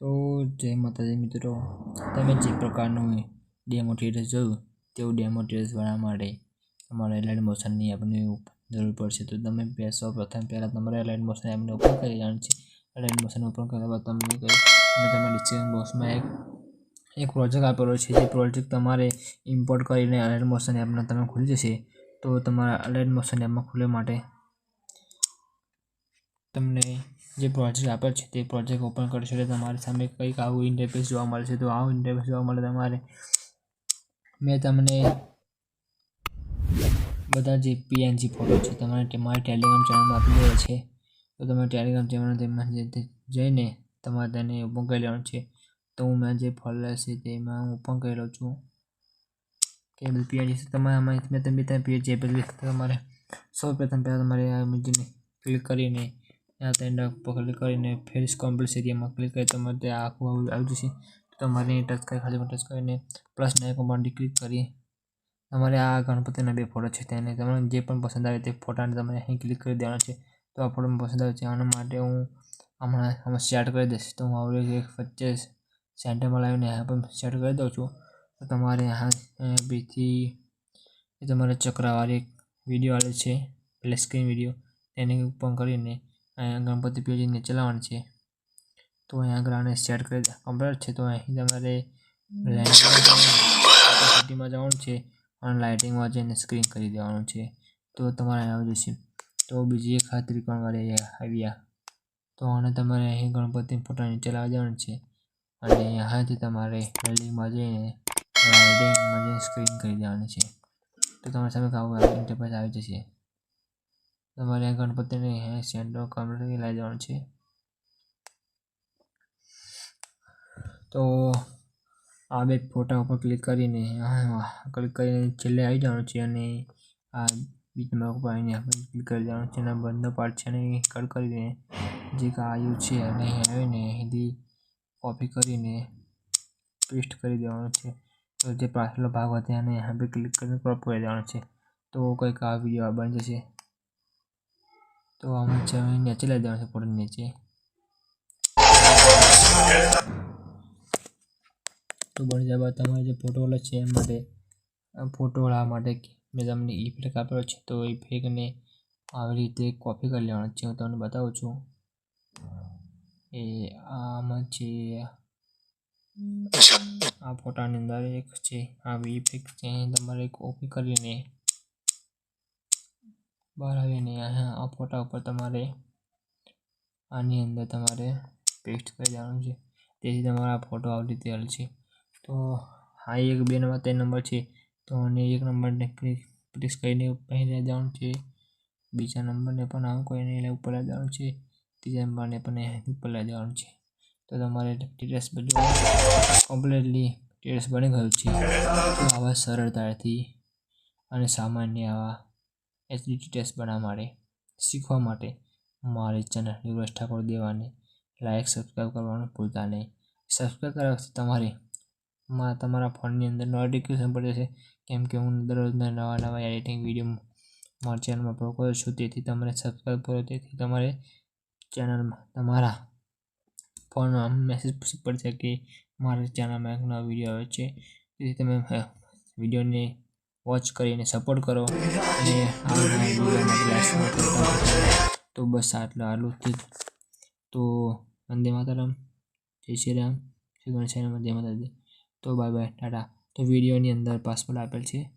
તો જય માતાજી મિત્રો તમે જે પ્રકારનું ડેમો ટીરેસ જોયું તેવું ડેમો ટીરેસ બનાવવા માટે તમારે એલાઇટ મોશનની એપની જરૂર પડશે. તો તમે બેસો સૌ પ્રથમ પહેલાં તમારે એલાઇટ મોશન એમને ઓપન કરી લેવાનું છે. એલાઇટ મોશન ઓપન કર્યા બાદ તમને કહ્યું મેં તમારા ડિસ્ક્રિપ્શન બોક્સમાં એક એક પ્રોજેક્ટ આપેલો છે. જે પ્રોજેક્ટ તમારે ઇમ્પોર્ટ કરીને એલાઇટ મોશન એપને તમે ખુલી જશે. તો તમારા એલાઇટ મોશન એપમાં ખુલે માટે તમને જે પ્રોજેક્ટ આપેલ છે તે પ્રોજેક્ટ ઓપન કરશો એટલે તમારી સામે કંઈક આવું ઇન્ટરફેસ જોવા મળશે. તો આવું ઇન્ટરફેસ જોવા મળે તમારે. મેં તમને બધા જે પીએનજી ફોટો છે તમારે તમારી ટેલિગ્રામ ચેનલમાં આપી દેવા છે. તો તમે ટેલિગ્રામ ચેનલ તેમાં જઈને તમારે તેને ઓપન કરી લેવાનું છે. તો હું મેં જે ફોલ્ડર છે તેમાં હું ઓપન કરી લઉં છું કે પીએનજી છે. તમારે આમાં મેં તમે પીએનજી તમારે સૌ પ્રથમ પહેલાં તમારે આ ઇમેજને ક્લિક કરીને ત્યાં તેને ક્લિક કરીને ફેસ કોમ્પ્લેક્સ એરિયામાં ક્લિક કરી તમારે ત્યાં આખું આવું આવી જશે. તમારે ટચ કરી, ખાલી ટચ કરીને પ્લસના આઇકોન પર ક્લિક કરી. તમારે આ ગણપતિના બે ફોટો છે તેને તમને જે પણ પસંદ આવે તે ફોટાને તમે અહીં ક્લિક કરી દેવાના છે. તો આ ફોટો મને પસંદ આવે છે આના માટે હું હમણાં આમાં સેટ કરી દઈશ. તો હું આવડે એક વચ્ચે સેન્ટરમાં લાવીને આ પણ સેટ કરી દઉં છું. તો તમારે આ બીથી તમારે ચક્રવાળી વીડિયો આવે છે પ્લે સ્ક્રીન વીડિયો તેને પણ કરીને અહીંયા ગણપતિ પેજીને ચલાવવાનું છે. તો અહીંયા આગળ આને સેટ કરી કમ્પ્લીટ છે? તો અહીં તમારે સિટીમાં જવાનું છે અને લાઇટિંગમાં જઈને સ્ક્રીન કરી દેવાનું છે. તો તમારે આવી જશે તો બીજી એક ખાતરી પણ વાળી આવ્યા તો આને તમારે અહીં ગણપતિ ફોટા નીચે લાવી દેવાનું છે. અને અહીંયાથી તમારે બિલ્ડિંગમાં જઈને લાઇટિંગમાં જઈને સ્ક્રીન કરી દેવાની છે. તો તમારી સામે આવું ઇન્ટરફેસ આવી જશે. તમારે આ ગણપતિને સેન્ટર કમ્પ્લીટ લઈ જવાનું છે. તો આ બે ફોટા ઉપર ક્લિક કરીને ક્લિક કરીને છેલ્લે આવી જવાનું છે અને આ બીજ નંબર ઉપર આવીને આપણે ક્લિક કરી દેવાનું છે. અને બંધનો પાર્ટ છે અને કટ કરીને જે આવ્યું છે અને આવીને અહીંથી કોપી કરીને પેસ્ટ કરી દેવાનું છે. તો જે પાછળનો ભાગ હતો એને આપણે ક્લિક કરીને ક્રોપ કરી દેવાનો છે. તો કંઈક આ વીડિયો બની જશે. તો આમાં નીચે લઈ દેવાનું છે ફોટો નીચે. તો બની જાય તમારે જે ફોટોવાળા છે એ માટે ફોટોવાળા માટે મેં તમને ઇફેક્ટ આપેલો છે, તો ઇફેક્ટને આવી રીતે કોપી કરી લેવાનો છે, હું તમને બતાવું છું. એ આમાં છે આ ફોટાની અંદર એક છે, આ ઇફેક્ટ છે તમારે કોપી કરીને બહાર આવીને અહીંયા આ ફોટા ઉપર તમારે આની અંદર તમારે પેસ્ટ કરી દેવાનું છે. તેથી તમારા ફોટો આવી રીતે હલશે તો આ એક બે નંબર ત્રણ નંબર છે. તો અને એક નંબરને પ્રેસ કરીને પહેરી જવાનું છે. બીજા નંબરને પણ આમ કરીને એટલે ઉપર લઈ જવાનું છે. ત્રીજા નંબરને પણ ઉપર લઈ જવાનું છે. તો તમારે ટેરેસ બધું કમ્પ્લીટલી ટેરેસ બની ગયું છે. તો આવા સરળતાથી અને સામાન્ય આવા એચડીટી ટેસ્ટ બનાવવા માટે શીખવા માટે મારી ચેનલ યુવરાજ ઠાકોર દેવાને લાઇક સબસ્ક્રાઈબ કરવાનું ભૂલતા નહીં. સબસ્ક્રાઈબ કરવાથી તમારે માં તમારા ફોનની અંદર નોટિફિકેશન પડી જશે કેમ કે હું દરરોજના નવા નવા એડિટિંગ વીડિયો મારા ચેનલમાં અપલોડ કરું છું. તેથી તમારે સબસ્ક્રાઈબ કરો. તેથી તમારે ચેનલમાં તમારા ફોનમાં મેસેજ પડશે કે મારા ચેનલમાં એક નવો વીડિયો આવે છે. તેથી તમે વિડીયોને વોચ કરીને સપોર્ટ કરો. અને. તો બસ આટલું આટલું જ. તો વંદે માતારામ. જય શ્રી રામ. શ્રી ગણેશાય વંદે માતાજી. તો બાય બાય ટાટા. તો વિડીયોની અંદર પાસવર્ડ આપેલ છે.